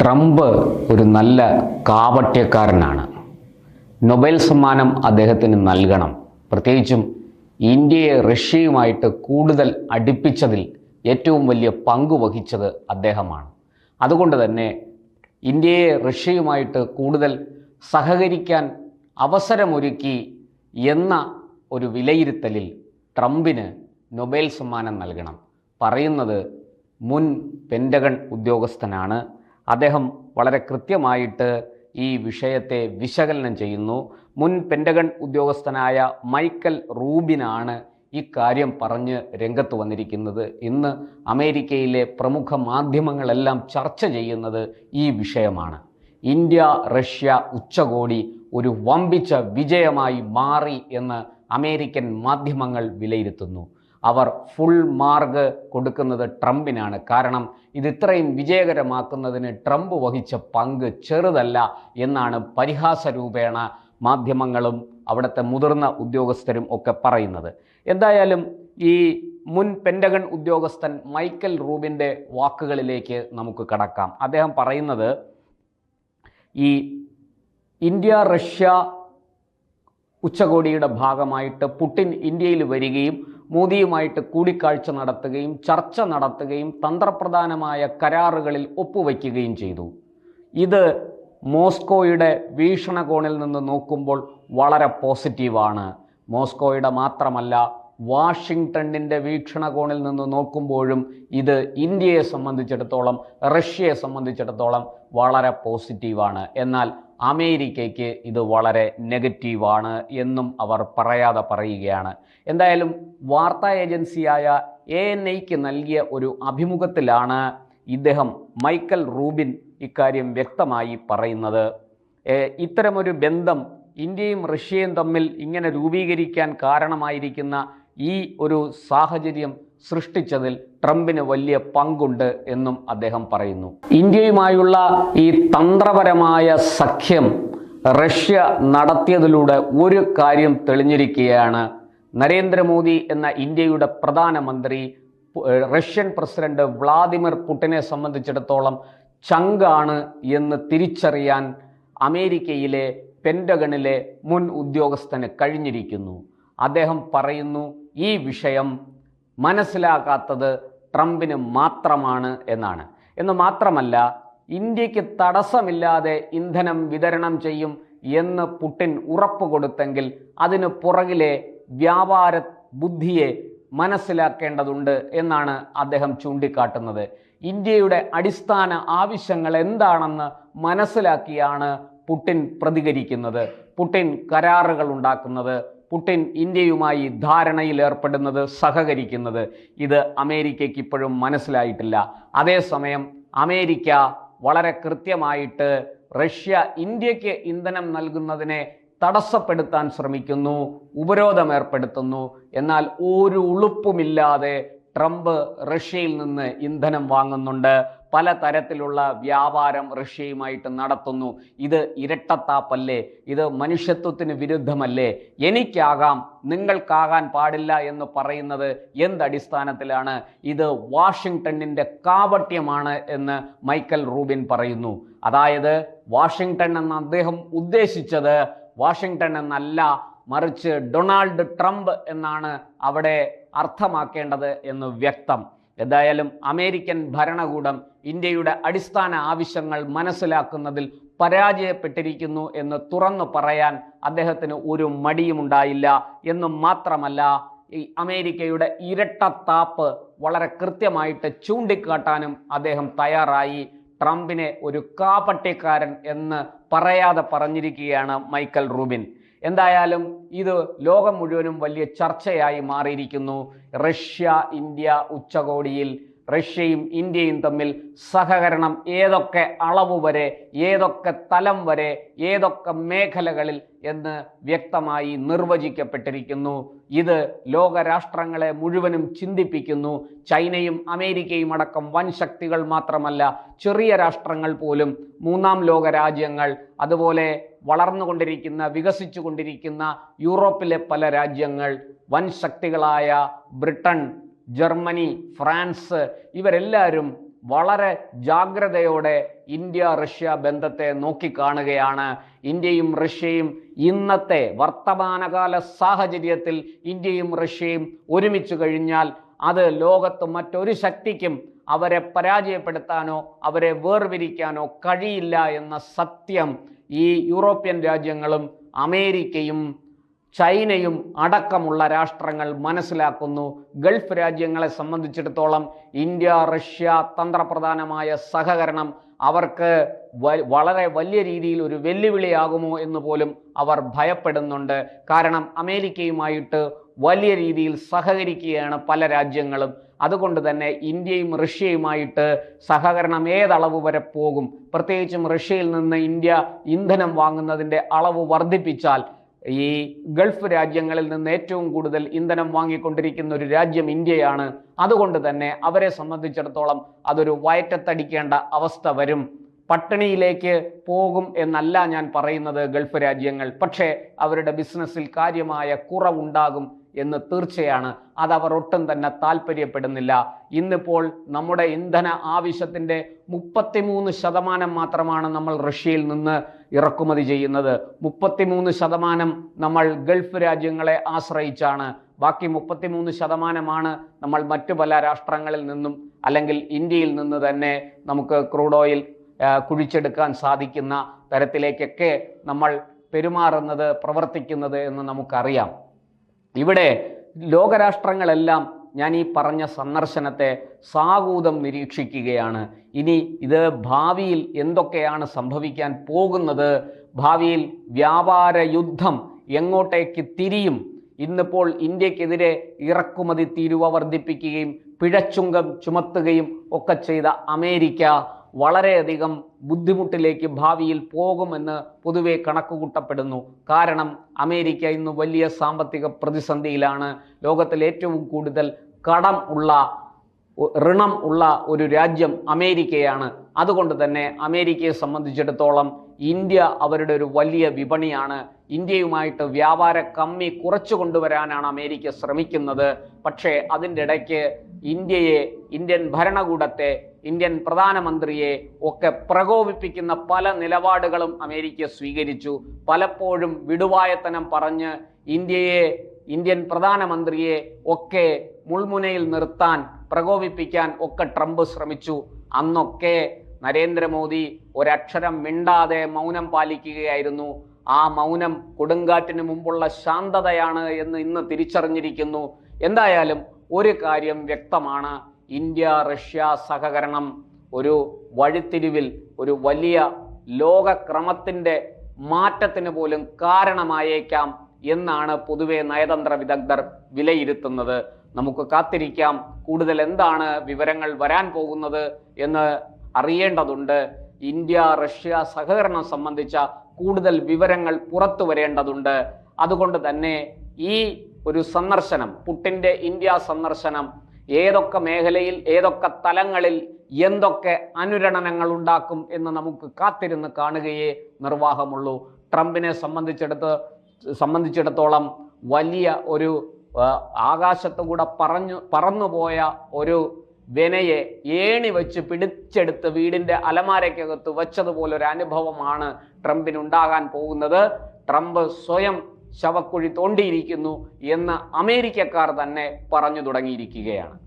Trump ഒരു നല്ല കാപട്യക്കാരനാണ്. Nobel സമ്മാനം അദ്ദേഹത്തിന് നൽകണം. പ്രത്യേകിച്ചും ഇന്ത്യയെ റഷ്യയുമായിട്ട് കൂടുതൽ അടുപ്പിച്ചതിൽ ഏറ്റവും വലിയ പങ്ക് വഹിച്ചത് അദ്ദേഹമാണ്. അതുകൊണ്ട് തന്നെ ഇന്ത്യയെ റഷ്യയുമായിട്ട് കൂടുതൽ സഹകരിക്കാൻ അവസരമൊരുക്കി എന്ന ഒരു വിലയിരുത്തലിൽ ട്രംപിന് നൊബേൽ സമ്മാനം നൽകണം. പറയുന്നത് മുൻ പെന്റഗൺ ഉദ്യോഗസ്ഥനാണ് അദ്ദേഹം വളരെ കൃത്യമായിട്ട് ഈ വിഷയത്തെ വിശകലനം ചെയ്യുന്നു. മുൻ പെൻഡഗൺ ഉദ്യോഗസ്ഥനായ മൈക്കൽ റൂബിനാണ് ഇക്കാര്യം പറഞ്ഞ് രംഗത്ത് വന്നിരിക്കുന്നത്. ഇന്ന് അമേരിക്കയിലെ പ്രമുഖ മാധ്യമങ്ങളെല്ലാം ചർച്ച ചെയ്യുന്നത് ഈ വിഷയമാണ്. ഇന്ത്യ റഷ്യ ഉച്ചകോടി ഒരു വമ്പിച്ച വിജയമായി മാറി എന്ന് അമേരിക്കൻ മാധ്യമങ്ങൾ വിലയിരുത്തുന്നു. അവർ ഫുൾ മാർഗ് കൊടുക്കുന്നത് ട്രംപിനാണ്. കാരണം ഇത് ഇത്രയും വിജയകരമാക്കുന്നതിന് ട്രംപ് വഹിച്ച പങ്ക് ചെറുതല്ല എന്നാണ് പരിഹാസ രൂപേണ മാധ്യമങ്ങളും അവിടുത്തെ മുതിർന്ന ഉദ്യോഗസ്ഥരും ഒക്കെ പറയുന്നത്. എന്തായാലും ഈ മുൻ പെൻഡഗൺ ഉദ്യോഗസ്ഥൻ മൈക്കൽ റൂബിന്റെ വാക്കുകളിലേക്ക് നമുക്ക് കടക്കാം. അദ്ദേഹം പറയുന്നത് ഈ ഇന്ത്യ റഷ്യ ഉച്ചകോടിയുടെ ഭാഗമായിട്ട് പുട്ടിൻ ഇന്ത്യയിൽ വരികയും മോദിയുമായിട്ട് കൂടിക്കാഴ്ച നടത്തുകയും ചർച്ച നടത്തുകയും തന്ത്രപ്രധാനമായ കരാറുകളിൽ ഒപ്പുവയ്ക്കുകയും ചെയ്തു. ഇത് മോസ്കോയുടെ വീക്ഷണകോണിൽ നിന്ന് നോക്കുമ്പോൾ വളരെ പോസിറ്റീവാണ്. മോസ്കോയുടെ മാത്രമല്ല വാഷിങ്ടണിന്റെ വീക്ഷണകോണിൽ നിന്ന് നോക്കുമ്പോഴും ഇത് ഇന്ത്യയെ സംബന്ധിച്ചിടത്തോളം റഷ്യയെ സംബന്ധിച്ചിടത്തോളം വളരെ പോസിറ്റീവാണ്. എന്നാൽ അമേരിക്കയ്ക്ക് ഇത് വളരെ നെഗറ്റീവാണ് എന്നും അവർ പറയാതെ പറയുകയാണ്. എന്തായാലും വാർത്താ ഏജൻസിയായ എ എൻ ഐക്ക് നൽകിയ ഒരു അഭിമുഖത്തിലാണ് ഇദ്ദേഹം മൈക്കൽ റൂബിൻ ഇക്കാര്യം വ്യക്തമായി പറയുന്നത്. ഇത്തരമൊരു ബന്ധം ഇന്ത്യയും റഷ്യയും തമ്മിൽ ഇങ്ങനെ രൂപീകരിക്കാൻ കാരണമായിരിക്കുന്ന ഈ ഒരു സാഹചര്യം സൃഷ്ടിച്ചതിൽ ട്രംപിന് വലിയ പങ്കുണ്ട് എന്നും അദ്ദേഹം പറയുന്നു. ഇന്ത്യയുമായുള്ള ഈ തന്ത്രപരമായ സഖ്യം റഷ്യ നടത്തിയതിലൂടെ ഒരു കാര്യം തെളിഞ്ഞിരിക്കുകയാണ്. നരേന്ദ്രമോദി എന്ന ഇന്ത്യയുടെ പ്രധാനമന്ത്രി റഷ്യൻ പ്രസിഡന്റ് വ്ളാദിമിർ പുടിനെ സംബന്ധിച്ചിടത്തോളം ചങ്കാണ് എന്ന് തിരിച്ചറിയാൻ അമേരിക്കയിലെ പെൻഡഗണിലെ മുൻ ഉദ്യോഗസ്ഥന് കഴിഞ്ഞിരിക്കുന്നു. അദ്ദേഹം പറയുന്നു ഈ വിഷയം മനസ്സിലാക്കാത്തത് ട്രംപിന് മാത്രമാണ് എന്നാണ്. എന്ന് മാത്രമല്ല ഇന്ത്യയ്ക്ക് തടസ്സമില്ലാതെ ഇന്ധനം വിതരണം ചെയ്യും എന്ന് പുടിൻ ഉറപ്പ് കൊടുത്തെങ്കിൽ അതിന് പുറകിലെ വ്യാപാര ബുദ്ധിയെ മനസ്സിലാക്കേണ്ടതുണ്ട് എന്നാണ് അദ്ദേഹം ചൂണ്ടിക്കാട്ടുന്നത്. ഇന്ത്യയുടെ അടിസ്ഥാന ആവശ്യങ്ങൾ എന്താണെന്ന് മനസ്സിലാക്കിയാണ് പുടിൻ പ്രതികരിക്കുന്നത്. പുടിൻ കരാറുകൾ ഉണ്ടാക്കുന്നത്. പുടിൻ ഇന്ത്യയുമായി ധാരണയിൽ ഏർപ്പെടുന്നത് സഹകരിക്കുന്നത്. ഇത് അമേരിക്കയ്ക്ക് ഇപ്പോഴും മനസ്സിലായിട്ടില്ല. അതേസമയം അമേരിക്ക വളരെ കൃത്യമായിട്ട് റഷ്യ ഇന്ത്യയ്ക്ക് ഇന്ധനം നൽകുന്നതിനെ തടസ്സപ്പെടുത്താൻ ശ്രമിക്കുന്നു ഉപരോധം ഏർപ്പെടുത്തുന്നു. എന്നാൽ ഒരു ഉളുപ്പുമില്ലാതെ ട്രംപ് റഷ്യയിൽ നിന്ന് ഇന്ധനം വാങ്ങുന്നുണ്ട്. പല തരത്തിലുള്ള വ്യാപാരം റഷ്യയുമായിട്ട് നടത്തുന്നു. ഇത് ഇരട്ടത്താപ്പല്ലേ? ഇത് മനുഷ്യത്വത്തിന് വിരുദ്ധമല്ലേ? എനിക്കാകാം നിങ്ങൾക്കാകാൻ പാടില്ല എന്ന് പറയുന്നത് എന്തടിസ്ഥാനത്തിലാണ്? ഇത് വാഷിങ്ടണിന്റെ കാപട്യമാണ് എന്ന് മൈക്കൽ റൂബിൻ പറയുന്നു. അതായത് വാഷിങ്ടൺ എന്ന് അദ്ദേഹം ഉദ്ദേശിച്ചത് വാഷിങ്ടൺ എന്നല്ല മറിച്ച് ഡൊണാൾഡ് ട്രംപ് എന്നാണ് അവിടെ അർത്ഥമാക്കേണ്ടത് എന്ന് വ്യക്തം. എന്തായാലും അമേരിക്കൻ ഭരണകൂടം ഇന്ത്യയുടെ അടിസ്ഥാന ആവശ്യങ്ങൾ മനസ്സിലാക്കുന്നതിൽ പരാജയപ്പെട്ടിരിക്കുന്നു എന്ന് തുറന്നു പറയാൻ അദ്ദേഹത്തിന് ഒരു മടിയുമുണ്ടായില്ല എന്ന് മാത്രമല്ല ഈ അമേരിക്കയുടെ ഇരട്ടത്താപ്പ് വളരെ കൃത്യമായിട്ട് ചൂണ്ടിക്കാട്ടാനും അദ്ദേഹം തയ്യാറായി. ട്രംപിനെ ഒരു കാപട്ടിക്കാരൻ എന്ന് പറയാതെ പറഞ്ഞിരിക്കുകയാണ് മൈക്കൽ റൂബിൻ. എന്തായാലും ഇത് ലോകം മുഴുവനും വലിയ ചർച്ചയായി മാറിയിരിക്കുന്നു. റഷ്യ ഇന്ത്യ ഉച്ചകോടിയിൽ റഷ്യയും ഇന്ത്യയും തമ്മിൽ സഹകരണം ഏതൊക്കെ അളവ് വരെ ഏതൊക്കെ തലം വരെ ഏതൊക്കെ മേഖലകളിൽ എന്ന് വ്യക്തമായി നിർവചിക്കപ്പെട്ടിരിക്കുന്നു. ഇത് ലോകരാഷ്ട്രങ്ങളെ മുഴുവനും ചിന്തിപ്പിക്കുന്നു. ചൈനയും അമേരിക്കയും അടക്കം വൻ ശക്തികൾ മാത്രമല്ല ചെറിയ രാഷ്ട്രങ്ങൾ പോലും മൂന്നാം ലോക രാജ്യങ്ങൾ അതുപോലെ വളർന്നുകൊണ്ടിരിക്കുന്ന വികസിച്ചു കൊണ്ടിരിക്കുന്ന യൂറോപ്പിലെ പല രാജ്യങ്ങൾ വൻ ശക്തികളായ ബ്രിട്ടൻ ജർമ്മനി ഫ്രാൻസ് ഇവരെല്ലാവരും വളരെ ജാഗ്രതയോടെ ഇന്ത്യ റഷ്യ ബന്ധത്തെ നോക്കിക്കാണുകയാണ്. ഇന്ത്യയും റഷ്യയും ഇന്നത്തെ വർത്തമാനകാല സാഹചര്യത്തിൽ ഇന്ത്യയും റഷ്യയും ഒരുമിച്ച് കഴിഞ്ഞാൽ അത് ലോകത്ത് മറ്റൊരു ശക്തിക്കും അവരെ പരാജയപ്പെടുത്താനോ അവരെ വേർപിരിക്കാനോ കഴിയില്ല എന്ന സത്യം ഈ യൂറോപ്യൻ രാജ്യങ്ങളും അമേരിക്കയും ചൈനയും അടക്കമുള്ള രാഷ്ട്രങ്ങൾ മനസ്സിലാക്കുന്നു. ഗൾഫ് രാജ്യങ്ങളെ സംബന്ധിച്ചിടത്തോളം ഇന്ത്യ റഷ്യ തന്ത്രപ്രധാനമായ സഹകരണം അവർക്ക് വളരെ വലിയ രീതിയിൽ ഒരു വെല്ലുവിളിയാകുമോ എന്ന് പോലും അവർ ഭയപ്പെടുന്നുണ്ട്. കാരണം അമേരിക്കയുമായിട്ട് വലിയ രീതിയിൽ സഹകരിക്കുകയാണ് പല രാജ്യങ്ങളും. അതുകൊണ്ട് തന്നെ ഇന്ത്യയും റഷ്യയുമായിട്ട് സഹകരണം ഏതളവ് വരെ പോകും? പ്രത്യേകിച്ചും റഷ്യയിൽ നിന്ന് ഇന്ത്യ ഇന്ധനം വാങ്ങുന്നതിന്റെ അളവ് വർദ്ധിപ്പിച്ചാൽ ഈ ഗൾഫ് രാജ്യങ്ങളിൽ നിന്ന് ഏറ്റവും കൂടുതൽ ഇന്ധനം വാങ്ങിക്കൊണ്ടിരിക്കുന്ന ഒരു രാജ്യം ഇന്ത്യയാണ്. അതുകൊണ്ട് തന്നെ അവരെ സംബന്ധിച്ചിടത്തോളം അതൊരു വയറ്റത്തടിക്കേണ്ട അവസ്ഥ വരും. പട്ടിണിയിലേക്ക് പോകും എന്നല്ല ഞാൻ പറയുന്നത് ഗൾഫ് രാജ്യങ്ങൾ. പക്ഷേ അവരുടെ ബിസിനസ്സിൽ കാര്യമായ കുറവുണ്ടാകും എന്ന് തീർച്ചയാണ്. അതവർ ഒട്ടും തന്നെ താല്പര്യപ്പെടുന്നില്ല. ഇന്നിപ്പോൾ നമ്മുടെ ഇന്ധന ആവശ്യത്തിന്റെ മുപ്പത്തിമൂന്ന് ശതമാനം മാത്രമാണ് നമ്മൾ റഷ്യയിൽ നിന്ന് ഇറക്കുമതി ചെയ്യുന്നത്. മുപ്പത്തിമൂന്ന് ശതമാനം നമ്മൾ ഗൾഫ് രാജ്യങ്ങളെ ആശ്രയിച്ചാണ്. ബാക്കി മുപ്പത്തിമൂന്ന് ശതമാനമാണ് നമ്മൾ മറ്റു പല രാഷ്ട്രങ്ങളിൽ നിന്നും അല്ലെങ്കിൽ ഇന്ത്യയിൽ നിന്ന് തന്നെ നമുക്ക് ക്രൂഡ് ഓയിൽ കുഴിച്ചെടുക്കാൻ സാധിക്കുന്ന തരത്തിലേക്കൊക്കെ നമ്മൾ പെരുമാറുന്നത് പ്രവർത്തിക്കുന്നത് എന്ന് നമുക്കറിയാം. ഇവിടെ ലോകരാഷ്ട്രങ്ങളെല്ലാം ഞാൻ ഈ പറഞ്ഞ സന്ദർശനത്തെ സാഹൂതം നിരീക്ഷിക്കുകയാണ്. ഇനി ഇത് ഭാവിയിൽ എന്തൊക്കെയാണ് സംഭവിക്കാൻ പോകുന്നത്? ഭാവിയിൽ വ്യാപാര യുദ്ധം എങ്ങോട്ടേക്ക് തിരിയും? ഇന്നിപ്പോൾ ഇന്ത്യക്കെതിരെ ഇറക്കുമതി തീരുവ വർദ്ധിപ്പിക്കുകയും പിഴച്ചുങ്കം ചുമത്തുകയും ഒക്കെ ചെയ്ത അമേരിക്ക വളരെയധികം ബുദ്ധിമുട്ടിലേക്ക് ഭാവിയിൽ പോകുമെന്ന് പൊതുവെ കണക്കുകൂട്ടപ്പെടുന്നു. കാരണം അമേരിക്ക ഇന്ന് വലിയ സാമ്പത്തിക പ്രതിസന്ധിയിലാണ്. ലോകത്തിൽ ഏറ്റവും കൂടുതൽ കടം ഉള്ള ഋണം ഉള്ള ഒരു രാജ്യം അമേരിക്കയാണ്. അതുകൊണ്ട് തന്നെ അമേരിക്കയെ സംബന്ധിച്ചിടത്തോളം ഇന്ത്യ അവരുടെ ഒരു വലിയ വിപണിയാണ്. ഇന്ത്യയുമായിട്ട് വ്യാപാര കമ്മി കുറച്ചു കൊണ്ടുവരാനാണ് അമേരിക്ക ശ്രമിക്കുന്നത്. പക്ഷേ അതിന്റെ ഇടയ്ക്ക് ഇന്ത്യയെ ഇന്ത്യൻ ഭരണകൂടത്തെ ഇന്ത്യൻ പ്രധാനമന്ത്രിയെ ഒക്കെ പ്രകോപിപ്പിക്കുന്ന പല നിലപാടുകളും അമേരിക്ക സ്വീകരിച്ചു. പലപ്പോഴും വിടുവായത്തനം പറഞ്ഞ് ഇന്ത്യയെ ഇന്ത്യൻ പ്രധാനമന്ത്രിയെ ഒക്കെ മുൾമുനയിൽ നിർത്താൻ പ്രകോപിപ്പിക്കാൻ ഒക്കെ ട്രംപ് ശ്രമിച്ചു. അന്നൊക്കെ നരേന്ദ്രമോദി ഒരക്ഷരം മിണ്ടാതെ മൗനം പാലിക്കുകയായിരുന്നു. ആ മൗനം കൊടുങ്കാറ്റിന് മുമ്പുള്ള ശാന്തതയാണ് എന്ന് ഇന്ന് തിരിച്ചറിഞ്ഞിരിക്കുന്നു. എന്തായാലും ഒരു കാര്യം വ്യക്തമാണ്. ഇന്ത്യ റഷ്യ സഹകരണം ഒരു വഴിത്തിരിവിൽ ഒരു വലിയ ലോകക്രമത്തിന്റെ മാറ്റത്തിന് പോലും കാരണമായേക്കാം എന്നാണ് പൊതുവെ നയതന്ത്ര വിദഗ്ധർ വിലയിരുത്തുന്നത്. നമുക്ക് കാത്തിരിക്കാം കൂടുതൽ എന്താണ് വിവരങ്ങൾ വരാൻ പോകുന്നത് എന്ന് അറിയേണ്ടതുണ്ട്. ഇന്ത്യ റഷ്യ സഹകരണം സംബന്ധിച്ച കൂടുതൽ വിവരങ്ങൾ പുറത്തു വരേണ്ടതുണ്ട്. അതുകൊണ്ട് തന്നെ ഈ ഒരു സന്ദർശനം പുട്ടിന്റെ ഇന്ത്യ സന്ദർശനം ഏതൊക്കെ മേഖലയിൽ ഏതൊക്കെ തലങ്ങളിൽ എന്തൊക്കെ അനുരണനങ്ങൾ ഉണ്ടാക്കും എന്ന് നമുക്ക് കാത്തിരുന്ന് കാണുകയേ നിർവാഹമുള്ളൂ. ട്രംപിനെ സംബന്ധിച്ചെടുത്ത് സംബന്ധിച്ചിടത്തോളം വലിയ ഒരു ആകാശത്തുകൂടെ പറഞ്ഞു പറന്നുപോയ ഒരു വെനയെ ഏണി വെച്ച് പിടിച്ചെടുത്ത് വീടിന്റെ അലമാരയ്ക്കകത്ത് വെച്ചതുപോലെ ഒരു അനുഭവമാണ് ട്രംപിനുണ്ടാകാൻ പോകുന്നത്. ട്രംപ് സ്വയം ശവക്കുഴി തോണ്ടിയിരിക്കുന്നു എന്ന് അമേരിക്കക്കാർ തന്നെ പറഞ്ഞു തുടങ്ങിയിരിക്കുകയാണ്.